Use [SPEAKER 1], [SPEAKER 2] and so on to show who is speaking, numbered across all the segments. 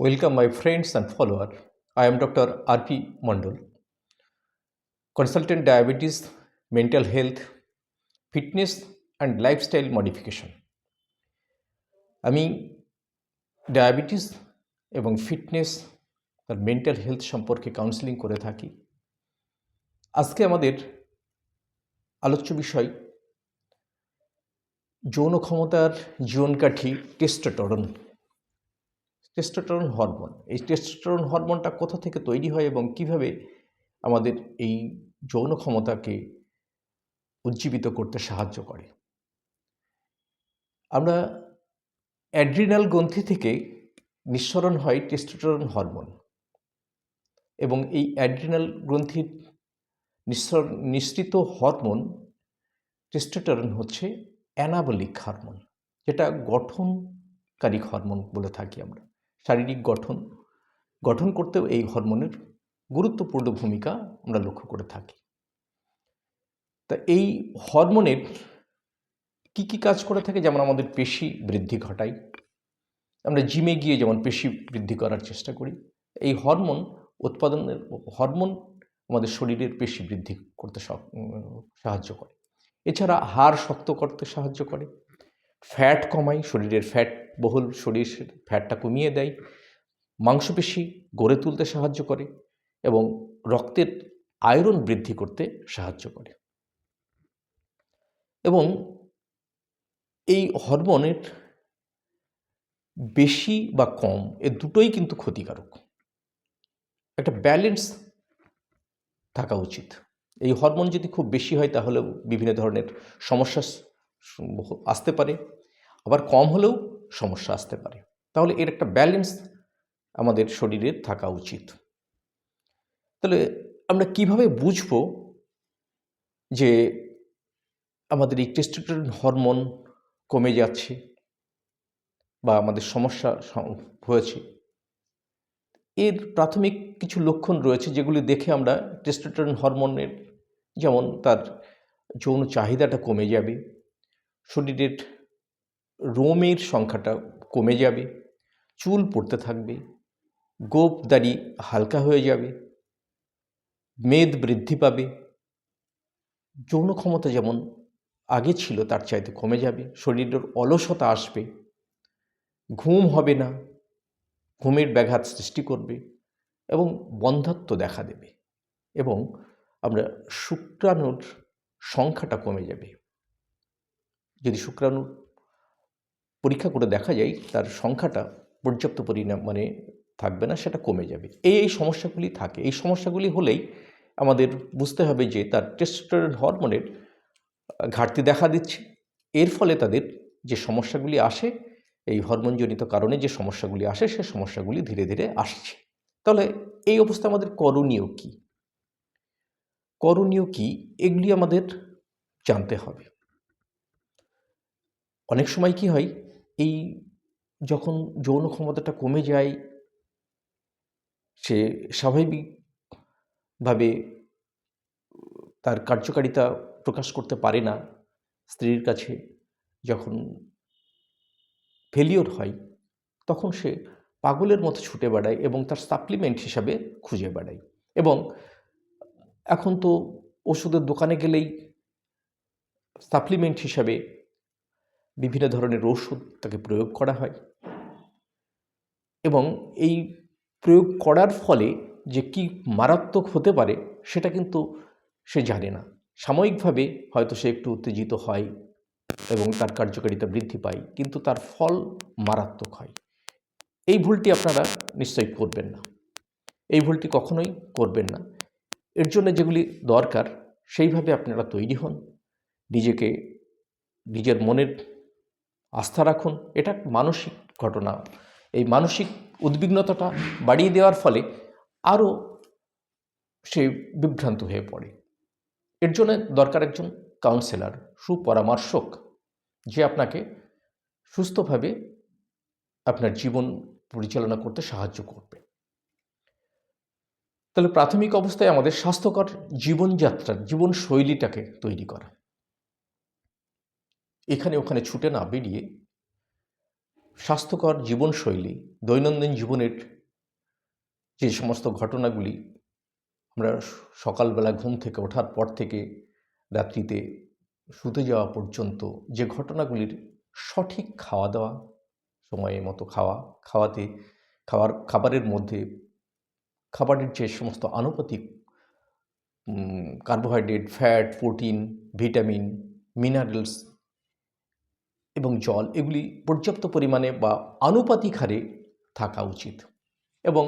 [SPEAKER 1] Welcome my friends and follower I am doctor R P Mondal consultant diabetes mental health fitness and lifestyle modification আমি diabetes এবং fitness আর mental health সম্পর্কে counselling করে থাকি। আজকে আমাদের আলোচ্য বিষয় যৌন ক্ষমতার জীবনকাঠি টেস্টাটরন টেস্টোস্টেরন হরমোন এই টেস্টোস্টেরন হরমোনটা কোথা থেকে তৈরি হয় এবং কীভাবে আমাদের এই যৌন ক্ষমতাকে উজ্জীবিত করতে সাহায্য করে? আমরা অ্যাড্রিনাল গ্রন্থি থেকে নিঃসরণ হয় টেস্টোস্টেরন হরমোন এবং এই অ্যাড্রিনাল গ্রন্থির নিঃসৃত হরমোন টেস্টোস্টেরন হচ্ছে অ্যানাবলিক হরমোন যেটা গঠনকারী হরমোন বলে থাকি আমরা। শারীরিক গঠন গঠন করতেও এই হরমোনের গুরুত্বপূর্ণ ভূমিকা আমরা লক্ষ্য করে থাকি। তা এই হরমোনের কি কি কাজ করে থাকে? যেমন আমাদের পেশি বৃদ্ধি ঘটায় আমরা জিমে গিয়ে যেমন পেশি বৃদ্ধি করার চেষ্টা করি, এই হরমোন উৎপাদনের, হরমোন আমাদের শরীরের পেশি বৃদ্ধি করতে সাহায্য করে। এছাড়া হাড় শক্ত করতে সাহায্য করে, ফ্যাট কমায় শরীরের ফ্যাট বহুল শরীর ফ্যাটটা কমিয়ে দেয়, মাংসপেশি গড়ে তুলতে সাহায্য করে এবং রক্তের আয়রন বৃদ্ধি করতে সাহায্য করে। এবং এই হরমোনের বেশি বা কম এ দুটোই কিন্তু ক্ষতিকারক। একটা ব্যালেন্স থাকা উচিত। এই হরমোন যদি খুব বেশি হয় তাহলে বিভিন্ন ধরনের সমস্যা আসতে পারে। আবার কম হলেও সমস্যা আসতে পারে। তাহলে এর একটা ব্যালেন্স আমাদের শরীরে থাকা উচিত। তাহলে আমরা কীভাবে বুঝব যে আমাদের এই টেস্টোস্টেরন হরমোন কমে যাচ্ছে বা আমাদের সমস্যা হয়েছে? এর প্রাথমিক কিছু লক্ষণ রয়েছে যেগুলি দেখে আমরা টেস্টোস্টেরন হরমোনের যেমন তার যৌন চাহিদাটা কমে যাবে, শরীরের রোমের সংখ্যাটা কমে যাবে, চুল পড়তে থাকবে, গোপ দাড়ি হালকা হয়ে যাবে, মেদ বৃদ্ধি পাবে, যৌন ক্ষমতা যেমন আগে ছিল তার চাইতে কমে যাবে, শরীরের অলসতা আসবে, ঘুম হবে না, ঘুমের ব্যাঘাত সৃষ্টি করবে এবং বন্ধাত্ব দেখা দেবে এবং আমরা শুক্রাণুর সংখ্যাটা কমে যাবে। যদি শুক্রাণু পরীক্ষা করে দেখা যায় তার সংখ্যাটা পর্যাপ্ত পরিমাণে থাকবে না, সেটা কমে যাবে। এই এই সমস্যাগুলি থাকে। এই সমস্যাগুলি হলেই আমাদের বুঝতে হবে যে তার টেস্টোস্টেরন হরমোনের ঘাটতি দেখা দিচ্ছে। এর ফলে তাদের যে সমস্যাগুলি আসে, এই হরমোনজনিত কারণে যে সমস্যাগুলি আসে, সে সমস্যাগুলি ধীরে ধীরে আসছে। তাহলে এই অবস্থা আমাদের করণীয় কি? করণীয় কি? এগুলি আমাদের জানতে হবে। অনেক সময় কি হয় এই যখন যৌন ক্ষমতাটা কমে যায়, সে স্বাভাবিকভাবে তার কার্যকারিতা প্রকাশ করতে পারে না স্ত্রীর কাছে। যখন ফেলিওর হয়, তখন সে পাগলের মতো ছুটে বেড়ায় এবং তার সাপ্লিমেন্ট হিসাবে খুঁজে বেড়ায় এবং এখন তো ওষুধের দোকানে গেলেই সাপ্লিমেন্ট হিসাবে বিভিন্ন ধরনের ওষুধ তাকে প্রয়োগ করা হয়। এবং এই প্রয়োগ করার ফলে যে কি মারাত্মক হতে পারে সেটা কিন্তু সে জানে না। সাময়িকভাবে হয়তো সে একটু উত্তেজিত হয় এবং তার কার্যকারিতা বৃদ্ধি পায়, কিন্তু তার ফল মারাত্মক হয়। এই ভুলটি আপনারা নিশ্চয়ই করবেন না। এই ভুলটি কখনোই করবেন না। এর জন্য যেগুলি দরকার, সেইভাবে আপনারা তৈরি হন। নিজেকে, নিজের মনের আস্থা রাখুন, এটা মানসিক ঘটনা। এই মানসিক উদ্বিগ্নতাটা বাড়িয়ে দেওয়ার ফলে আরও সে বিভ্রান্ত হয়ে পড়ে। এর জন্য দরকার একজন কাউন্সেলর সুপরামর্শক, যে আপনাকে সুস্থভাবে আপনার জীবন পরিচালনা করতে সাহায্য করবে। তাহলে প্রাথমিক অবস্থায় আমাদের স্বাস্থ্যকর জীবনযাত্রার, জীবনশৈলীটাকে তৈরি করা। এখানে ওখানে ছুটে না বেরিয়ে স্বাস্থ্যকর জীবনশৈলী, দৈনন্দিন জীবনের যে সমস্ত ঘটনাগুলি আমরা সকালবেলা ঘুম থেকে ওঠার পর থেকে রাত্রিতে শুতে যাওয়া পর্যন্ত যে ঘটনাগুলির সঠিক খাওয়া দাওয়া সময় মতো খাওয়া, খাওয়াতে, খাওয়ার, খাবারের মধ্যে খাবারের যে সমস্ত আনুপাতিক carbohydrate fat protein vitamin minerals এবং জল এগুলি পর্যাপ্ত পরিমাণে বা আনুপাতিক হারে থাকা উচিত এবং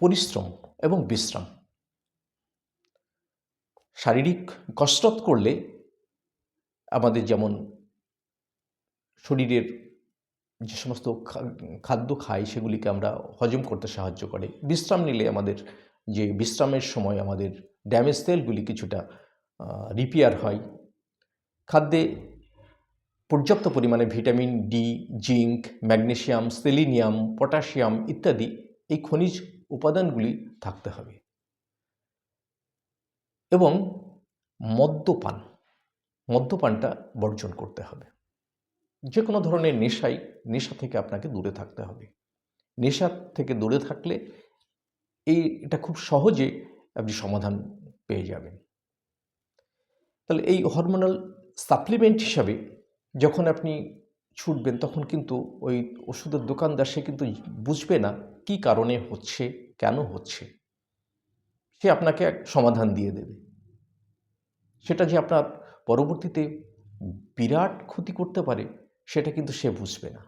[SPEAKER 1] পরিশ্রম এবং বিশ্রাম। শারীরিক কসরত করলে আমাদের যেমন শরীরের যে সমস্ত খাদ্য খাই সেগুলিকে আমরা হজম করতে সাহায্য করে। বিশ্রাম নিলে আমাদের যে বিশ্রামের সময় আমাদের ড্যামেজ তেলগুলি কিছুটা রিপেয়ার হয়। খাদ্যে পর্যাপ্ত পরিমাণে vitamin D, zinc magnesium selenium, potassium ইত্যাদি এই খনিজ উপাদানগুলি থাকতে হবে। এবং মদ্যপান, মদ্যপানটা বর্জন করতে হবে। যে কোনো ধরনের নেশাই নেশা থেকে আপনাকে দূরে থাকতে হবে। নেশা থেকে দূরে থাকলে এই, এটা খুব সহজে আপনি সমাধান পেয়ে যাবেন। তাহলে এই হরমোনাল সাপ্লিমেন্ট হিসাবে যখন আপনি ছুটবেন, তখন কিন্তু ওই ওষুধের দোকানদার সে কিন্তু বুঝবে না কি কারণে হচ্ছে, কেন হচ্ছে। সে আপনাকে এক সমাধান দিয়ে দেবে। সেটা যে আপনার পরবর্তীতে বিরাট ক্ষতি করতে পারে, সেটা কিন্তু সে বুঝবে না।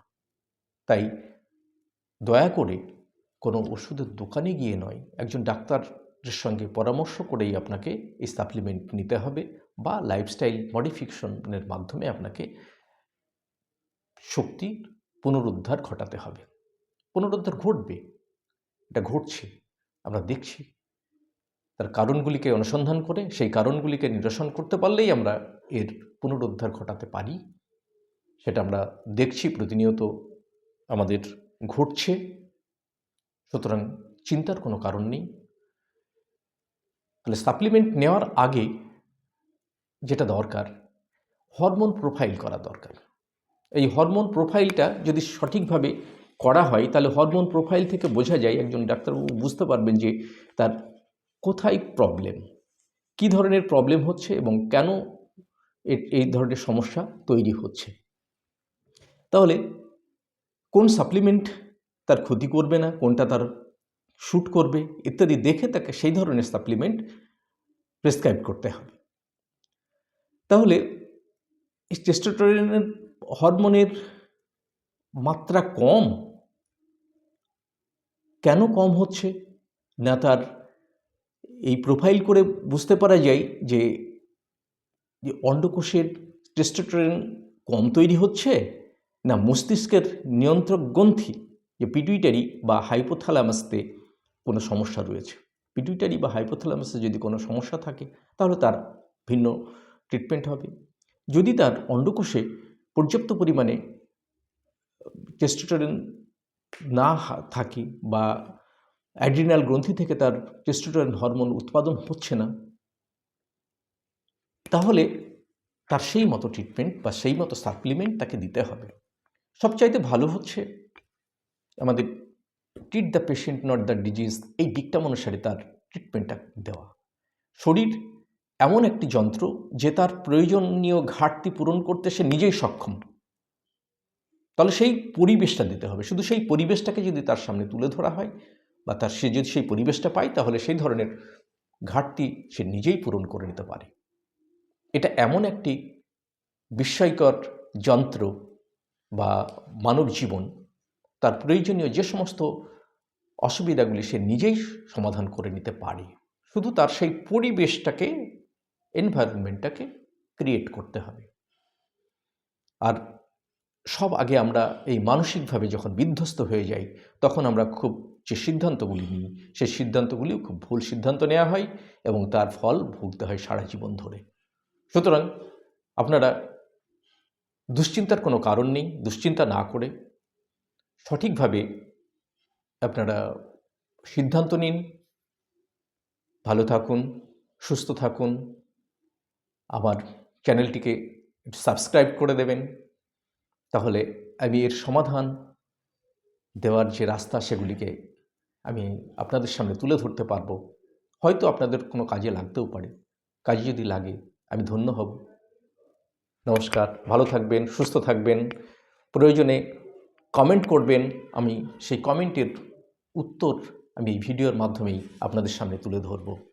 [SPEAKER 1] তাই দয়া করে কোনো ওষুধের দোকানে গিয়ে নয়, একজন ডাক্তারের সঙ্গে পরামর্শ করেই আপনাকে এই সাপ্লিমেন্ট নিতে হবে বা লাইফস্টাইল মডিফিকেশনের মাধ্যমে আপনাকে শক্তির পুনরুদ্ধার ঘটাতে হবে। পুনরুদ্ধার ঘটবে। এটা ঘটছে। আমরা দেখছি। তার কারণগুলিকে অনুসন্ধান করে, সেই কারণগুলিকে নিরসন করতে পারলেই আমরা এর পুনরুদ্ধার ঘটাতে পারি। সেটা আমরা দেখছি, প্রতিনিয়ত আমাদের ঘটছে। সুতরাং চিন্তার কোনো কারণ নেই। তাহলে সাপ্লিমেন্ট নেওয়ার আগে যেটা দরকার হরমোন প্রোফাইল করা দরকার। এই হরমোন প্রোফাইলটা যদি সঠিকভাবে করা হয়, তাহলে হরমোন প্রোফাইল থেকে বোঝা যায় একজন ডাক্তারবাবু বুঝতে পারবেন যে তার কোথায় প্রবলেম কি ধরনের প্রবলেম হচ্ছে এবং কেন এই ধরনের সমস্যা তৈরি হচ্ছে। তাহলে কোন সাপ্লিমেন্ট তার ক্ষতি করবে না, কোনটা তার শ্যুট করবে ইত্যাদি দেখে তাকে সেই ধরনের সাপ্লিমেন্ট প্রেসক্রাইব করতে হবে। তাহলে টেস্টোস্টেরনের হরমোনের মাত্রা কম? কেন কম হচ্ছে? না, তার এই প্রোফাইল করে বুঝতে পারা যায় যে যে অন্ডকোষের টেস্টোস্টেরন কম তৈরি হচ্ছে না মস্তিষ্কের নিয়ন্ত্রক গ্রন্থি, যে পিটুইটারি বা হাইপোথ্যালামাসতে কোনো সমস্যা রয়েছে? পিটুইটারি বা হাইপোথ্যালামাসে যদি কোনো সমস্যা থাকে, তাহলে তার ভিন্ন ট্রিটমেন্ট হবে। যদি তার অন্ডকোষে পর্যাপ্ত পরিমাণে টেস্টোস্টেরন না থাকে বা অ্যাড্রিনাল গ্রন্থি থেকে তার টেস্টোস্টেরন হরমোন উৎপাদন হচ্ছে না, তাহলে তার সেই মতো ট্রিটমেন্ট বা সেই মতো সাপ্লিমেন্ট তাকে দিতে হবে। সবচাইতে ভালো হচ্ছে আমাদের treat the patient not the disease এই দিকটা অনুসারে তার ট্রিটমেন্টটা দেওয়া। শরীর এমন একটি যন্ত্র যে তার প্রয়োজনীয় ঘাটতি পূরণ করতে সে নিজেই সক্ষম। তাহলে সেই পরিবেশটা দিতে হবে। শুধু সেই পরিবেশটাকে যদি তার সামনে তুলে ধরা হয় বা তার সে যদি সেই পরিবেশটা পায়, তাহলে সেই ধরনের ঘাটতি সে নিজেই পূরণ করে নিতে পারে। এটা এমন একটি বিস্ময়কর যন্ত্র বা মানব জীবন, তার প্রয়োজনীয় যে সমস্ত অসুবিধাগুলি সে নিজেই সমাধান করে নিতে পারে। শুধু তার সেই পরিবেশটাকে এনভায়রনমেন্টটাকে ক্রিয়েট করতে হবে। আর সব আগে আমরা এই মানসিকভাবে যখন বিধ্বস্ত হয়ে যাই, তখন আমরা খুব যে সিদ্ধান্তগুলি নিই, সেই সিদ্ধান্তগুলিও খুব ভুল সিদ্ধান্ত নেওয়া হয় এবং তার ফল ভুগতে হয় সারা জীবন ধরে। সুতরাং আপনারা দুশ্চিন্তার কোনো কারণ নেই, দুশ্চিন্তা না করে সঠিকভাবে আপনারা সিদ্ধান্ত নিন। ভালো থাকুন, সুস্থ থাকুন আমার চ্যানেলটিকে সাবস্ক্রাইব করে দেবেন। তাহলে আমি এর সমাধান দেওয়ার যে রাস্তা সেগুলিকে আমি আপনাদের সামনে তুলে ধরতে পারব। হয়তো আপনাদের কোনো কাজে লাগতেও পারে। কাজে যদি লাগে, আমি ধন্য হব। নমস্কার, ভালো থাকবেন, সুস্থ থাকবেন। প্রয়োজনে কমেন্ট করবেন। আমি সেই কমেন্টের উত্তর আমি এই ভিডিওর মাধ্যমেই আপনাদের সামনে তুলে ধরবো।